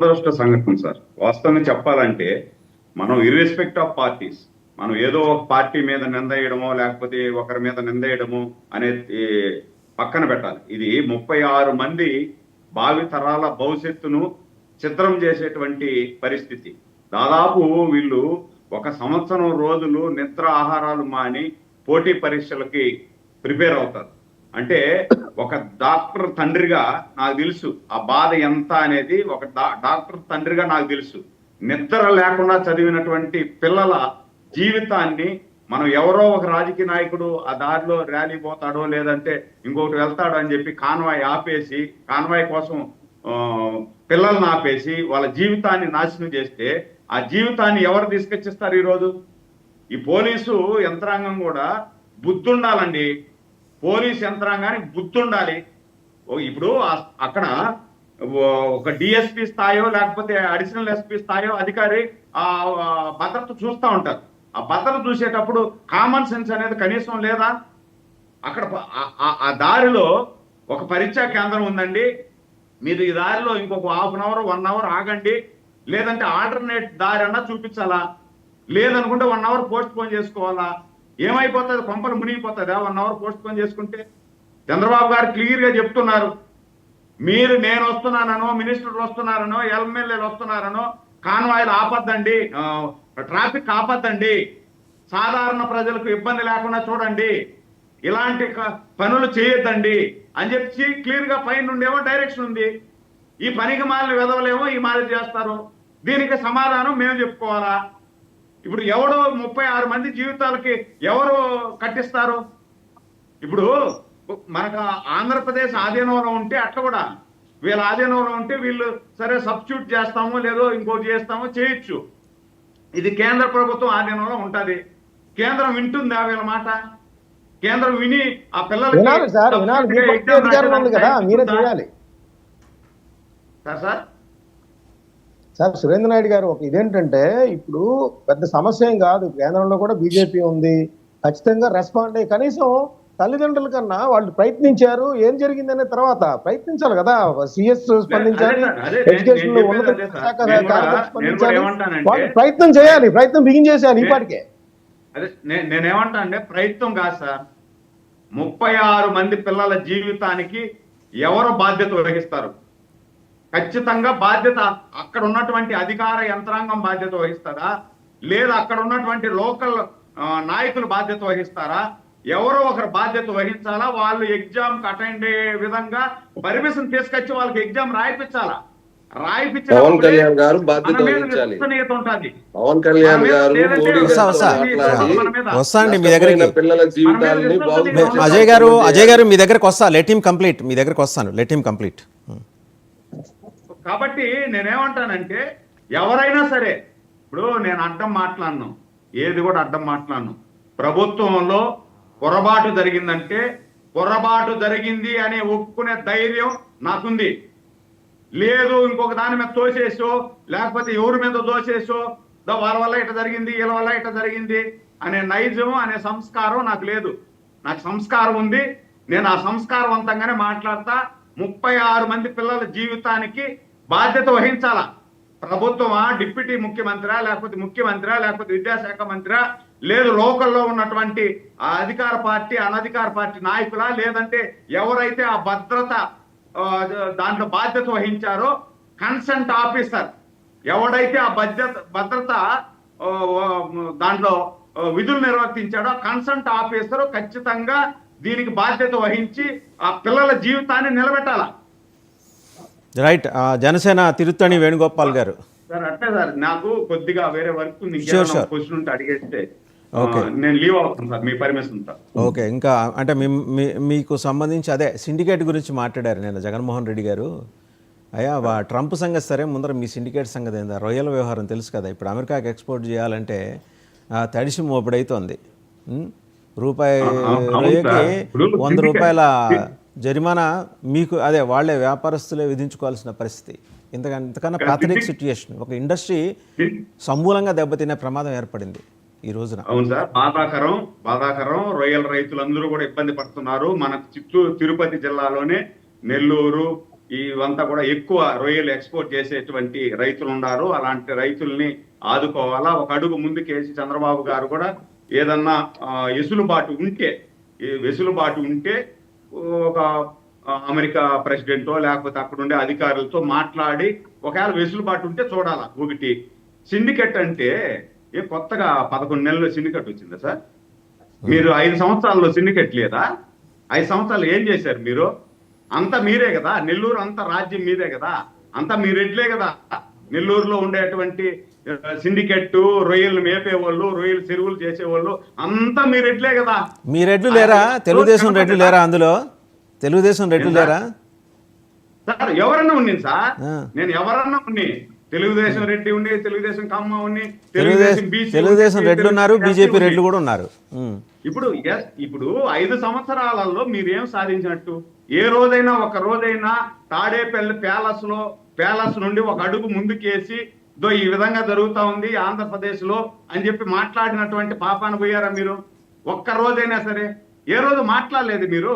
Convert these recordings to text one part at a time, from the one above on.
దురదృష్ట సంఘటన సార్. వాస్తవంగా చెప్పాలంటే మనం ఇర్రెస్పెక్ట్ ఆఫ్ పార్టీస్ మనం ఏదో ఒక పార్టీ మీద నిందేయడమో లేకపోతే ఒకరి మీద నిందేయడమో అనేది పక్కన పెట్టాలి. ఇది ముప్పై ఆరు మంది భావి తరాల భవిష్యత్తును చిత్రం చేసేటువంటి పరిస్థితి. దాదాపు వీళ్ళు ఒక సంవత్సరం రోజులు నిద్ర ఆహారాలు మాని పోటీ పరీక్షలకి ప్రిపేర్ అవుతారు. అంటే ఒక డాక్టర్ తండ్రిగా నాకు తెలుసు. ఆ బాధ ఎంత అనేది ఒక డాక్టర్ తండ్రిగా నాకు తెలుసు. నిద్ర లేకుండా చదివినటువంటి పిల్లల జీవితాన్ని మనం ఎవరో ఒక రాజకీయ నాయకుడు ఆ దారిలో ర్యాలీ పోతాడో లేదంటే ఇంకొకటి వెళ్తాడో అని చెప్పి కాన్వాయ్ ఆపేసి కాన్వాయ్ కోసం ఆ, పిల్లల్ని ఆపేసి వాళ్ళ జీవితాన్ని నాశనం చేస్తే ఆ జీవితాన్ని ఎవరు తీసుకొచ్చిస్తారు ఈరోజు? ఈ పోలీసు యంత్రాంగం కూడా బుద్ధుండాలండి. పోలీస్ యంత్రాంగానికి గుర్తుండాలి. ఓ ఇప్పుడు అక్కడ ఒక డిఎస్పి స్థాయో లేకపోతే అడిషనల్ ఎస్పీ స్థాయో అధికారి ఆ భద్రత చూస్తూ ఉంటారు. ఆ భద్రత చూసేటప్పుడు కామన్ సెన్స్ అనేది కనీసం లేదా? అక్కడ ఆ- ఆ దారిలో ఒక పరీక్షా కేంద్రం ఉందండి. మీరు ఈ దారిలో ఇంకొక half an hour one hour ఆగండి. లేదంటే ఆల్టర్నేట్ దారి అన్నా చూపించాలా? లేదనుకుంటే వన్ అవర్ పోస్ట్ పోన్ చేసుకోవాలా? ఏమైపోతుంది? కొంపలు మునిగిపోతుందా వన్ అవర్ పోస్ట్ పోన్ చేసుకుంటే? చంద్రబాబు గారు క్లియర్గా చెప్తున్నారు. మీరు నేను వస్తున్నానో మినిస్టర్లు వస్తున్నారనో ఎమ్మెల్యేలు వస్తున్నారనో కాన్వాయిలు ఆపద్దండి. ట్రాఫిక్ ఆపద్దండి. సాధారణ ప్రజలకు ఇబ్బంది లేకుండా చూడండి. ఇలాంటి పనులు చేయొద్దండి. అని చెప్పి క్లియర్గా పైన నుండేమో డైరెక్షన్ ఉంది. ఈ పనికి మాలిన విధవలేమో ఈ మాదిరి చేస్తారు. దీనికి సమాధానం మేము చెప్పుకోవాలా? ఇప్పుడు ఎవడో ముప్పై ఆరు మంది జీవితాలకి ఎవరు కట్టిస్తారు? ఇప్పుడు మనకు ఆంధ్రప్రదేశ్ ఆధీనంలో ఉంటే అట్లా కూడా. వీళ్ళ ఆధీనంలో ఉంటే వీళ్ళు సరే సబ్స్టిట్యూట్ చేస్తామో లేదో ఇంకోటి చేస్తామో చేయొచ్చు. ఇది కేంద్ర ప్రభుత్వం ఆధీనంలో ఉంటది. కేంద్రం వింటుందా వీళ్ళ మాట? కేంద్రం విని ఆ పిల్లలకి సార్ వినాలి. సార్ సార్ సురేంద్ర నాయుడు గారు ఒక ఇదేంటంటే ఇప్పుడు పెద్ద సమస్య ఏం కాదు. కేంద్రంలో కూడా బీజేపీ ఉంది. ఖచ్చితంగా రెస్పాండ్ అయ్యి కనీసం తల్లిదండ్రుల కన్నా వాళ్ళు ప్రయత్నించారు. ఏం జరిగిందనే తర్వాత ప్రయత్నించాలి కదా. సిఎస్ స్పందించాలి. ఎడ్యుకేషన్ నేను ఉన్నత. శాఖ స్పందించాలి. వాళ్ళు ప్రయత్నం చేయాలి. ప్రయత్నం బిగించేసేయాలి ఈ నేను- పాటికే అదే నేనేమంటా అంటే ప్రయత్నం కాదు సార్. ముప్పై ఆరు మంది పిల్లల జీవితానికి ఎవరు బాధ్యత వహిస్తారు? ఖచ్చితంగా బాధ్యత అక్కడ ఉన్నటువంటి అధికార యంత్రాంగం బాధ్యత వహిస్తారా? లేదా అక్కడ ఉన్నటువంటి లోకల్ నాయకులు బాధ్యత వహిస్తారా? ఎవరో ఒకరు బాధ్యత వహించాలా? వాళ్ళు ఎగ్జామ్ అటెండ్ అయ్యే విధంగా పర్మిషన్ తీసుకొచ్చి వాళ్ళకి ఎగ్జామ్ రాయిపించాలా? రాయిపించిన పవన్ కళ్యాణ్ గారు బాధ్యత వహించాలి. పవన్ కళ్యాణ్ గారు మీ పిల్లల జీవితాలని అజయ్ గారు అజయ్ గారు మీ దగ్గరకు వస్తా. లెట్ హిమ్ కంప్లీట్ మీ దగ్గరకు వస్తాను. లెట్ హిమ్ కంప్లీట్ కాబట్టి నేనేమంటానంటే ఎవరైనా సరే ఇప్పుడు నేను అడ్డం మాట్లాడను ఏది కూడా అడ్డం మాట్లాడను. ప్రభుత్వంలో పొరపాటు జరిగిందంటే పొరపాటు జరిగింది అని ఒప్పుకునే ధైర్యం నాకుంది. లేదు ఇంకొక దాని మీద తోసేసో లేకపోతే ఎవరి మీద దోసేసో వాళ్ళ వల్ల ఇట జరిగింది వీళ్ళ వల్ల ఇట జరిగింది అనే నైజం అనే సంస్కారం నాకు లేదు. నాకు సంస్కారం ఉంది. నేను ఆ సంస్కారవంతంగానే మాట్లాడతా. ముప్పై ఆరు మంది పిల్లల జీవితానికి బాధ్యత వహించాలా? ప్రభుత్వమా డిప్యూటీ ముఖ్యమంత్రి లేకపోతే ముఖ్యమంత్రి లేకపోతే విద్యాశాఖ మంత్రి? లేదు లోకల్లో ఉన్నటువంటి అధికార పార్టీ అనధికార పార్టీ నాయకులా? లేదంటే ఎవరైతే ఆ భద్రత దాంట్లో బాధ్యత వహించారో కన్సంట్ ఆఫీసర్ ఎవడైతే ఆ భద్రత భద్రత దాంట్లో విధులు నిర్వర్తించాడో కన్సంట్ ఆఫీసర్ ఖచ్చితంగా దీనికి బాధ్యత వహించి ఆ పిల్లల జీవితాన్ని నిలబెట్టాల? రైట్ జనసేన తిరుత్తణి వేణుగోపాల్ గారు సార్ అంటే సార్ నాకు కొద్దిగా వేరే వర్క్ ఉంది. క్వశ్చన్ ఉంటే అడిగేస్తే Okay. నేను లీవ్ అవుతాను సార్ మీ పర్మిషన్ సార్ ఓకే ఇంకా అంటే మీ మీకు సంబంధించి అదే సిండికేట్ గురించి మాట్లాడారు నేను జగన్మోహన్ రెడ్డి గారు అయ్యా వా- ట్రంప్ సంగతి సరే ముందర మీ సిండికేట్ సంగతి ఏందా రొయ్యల వ్యవహారం తెలుసు కదా ఇప్పుడు అమెరికాకి ఎక్స్పోర్ట్ చేయాలంటే తడిసి మోపుడైతోంది? రూపాయి రొయ్యకి వంద రూపాయల జరిమానా మీకు అదే వాళ్ళే వ్యాపారస్తులే విధించుకోవాల్సిన పరిస్థితి. ఇంతకన్నా ఇంతకన్నా పాథరిక్ సిచ్యుయేషన్ ఒక ఇండస్ట్రీ సమూలంగా దెబ్బతినే ప్రమాదం ఏర్పడింది ఈ రోజున. అవును సార్. బాధాకరం బాధాకరం. రొయ్యల రైతులందరూ కూడా ఇబ్బంది పడుతున్నారు. మన చిత్తూరు తిరుపతి జిల్లాలోనే నెల్లూరు ఇవంతా కూడా ఎక్కువ రొయ్యలు ఎక్స్పోర్ట్ చేసేటువంటి రైతులు ఉన్నారు. అలాంటి రైతుల్ని ఆదుకోవాలా? ఒక అడుగు ముందుకేసి చంద్రబాబు గారు కూడా ఏదన్నా వెసులుబాటు ఉంటే ఈ వెసులుబాటు ఉంటే ఒక అమెరికా ప్రెసిడెంటో లేకపోతే అక్కడ ఉండే అధికారులతో మాట్లాడి ఒకవేళ వెసులుబాటు ఉంటే చూడాలా ఒకటి సిండికెట్ అంటే ఏ కొత్తగా పదకొండు నెలల్లో సిండికెట్ వచ్చిందా సార్? మీరు ఐదు సంవత్సరాల్లో సిండికెట్ లేదా? ఐదు సంవత్సరాలు ఏం చేశారు మీరు? అంతా మీరే కదా నెల్లూరు అంతా రాజ్యం మీదే కదా అంతా మీ రెడ్లే కదా. నెల్లూరులో ఉండేటువంటి సిండికెట్ రొయ్యలు మేపేవాళ్ళు రొయ్యలు చెరువులు చేసేవాళ్ళు అంతా మీ రెడ్లే కదా. మీ రెడ్లు లేరా? తెలుగుదేశం రెడ్లు లేరా అందులో? తెలుగుదేశం రెడ్లు లేరా? సార్ ఎవరన్నా ఉండింది సార్. నేను ఎవరన్నా ఉన్ని తెలుగుదేశం రెడ్డి ఉండి తెలుగుదేశం కమ్మ ఉన్ని తెలుగుదేశం తెలుగుదేశం ఉండి, రెడ్లు ఉన్నారు బీజేపీ. రెడ్లు కూడా ఉన్నారు. ఇప్పుడు ఇప్పుడు ఐదు సంవత్సరాలలో మీరేం సాధించినట్టు? ఏ రోజైనా ఒక రోజైనా తాడేపల్లి ప్యాలెస్లో ప్యాలెస్ నుండి ఒక అడుగు ముందుకేసి దో ఈ విధంగా జరుగుతా ఉంది ఆంధ్రప్రదేశ్లో అని చెప్పి మాట్లాడినటువంటి పాపాన పోయారా మీరు? ఒక్క రోజైనా సరే. ఏ రోజు మాట్లాడలేదు మీరు?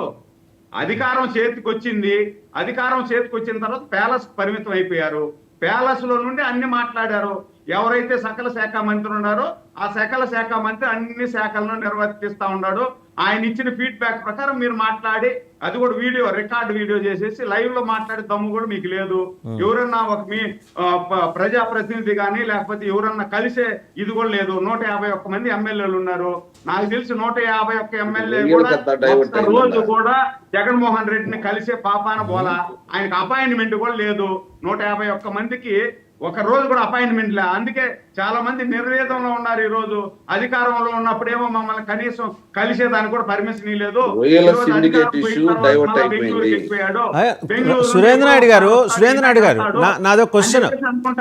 అధికారం చేతికొచ్చింది. అధికారం చేతికి వచ్చిన తర్వాత ప్యాలెస్ పరిమితం అయిపోయారు. ప్యాలెస్లో నుండి అన్ని మాట్లాడారు. ఎవరైతే సకల శాఖ మంత్రి ఉన్నారో ఆ సకల శాఖ మంత్రి అన్ని శాఖలను నిర్వర్తిస్తా ఉన్నాడు. ఆయన ఇచ్చిన ఫీడ్బ్యాక్ ప్రకారం మీరు మాట్లాడి అది కూడా వీడియో రికార్డ్ వీడియో చేసేసి లైవ్లో మాట్లాడే దమ్ము కూడా మీకు లేదు. ఎవరన్నా ఒక మీ ఆ, ప- ప్రజా ప్రతినిధి కానీ లేకపోతే ఎవరన్నా కలిసే ఇది కూడా లేదు. నూట యాభై ఒక్క మంది ఎమ్మెల్యేలు ఉన్నారు. నాకు తెలిసి నూట యాభై ఒక్క ఎమ్మెల్యే కూడా. రోజు కూడా జగన్మోహన్ రెడ్డిని కలిసే పాపాన పోలా. ఆయనకు అపాయింట్మెంట్ కూడా లేదు. నూట యాభై ఒక్క మందికి ఒక రోజు కూడా అపాయింట్మెంట్ లే. అందుకే చాలా మంది నిర్వేదంలో ఉన్నారు ఈ రోజు అధికారంలో ఉన్నప్పుడేమో మమ్మల్ని కనీసం కలిసేదానికి కూడా పర్మిషన్ లేదు సురేంద్ర నాయుడు గారు, సురేంద్ర నాయుడు గారు, నాదో అనుకుంటా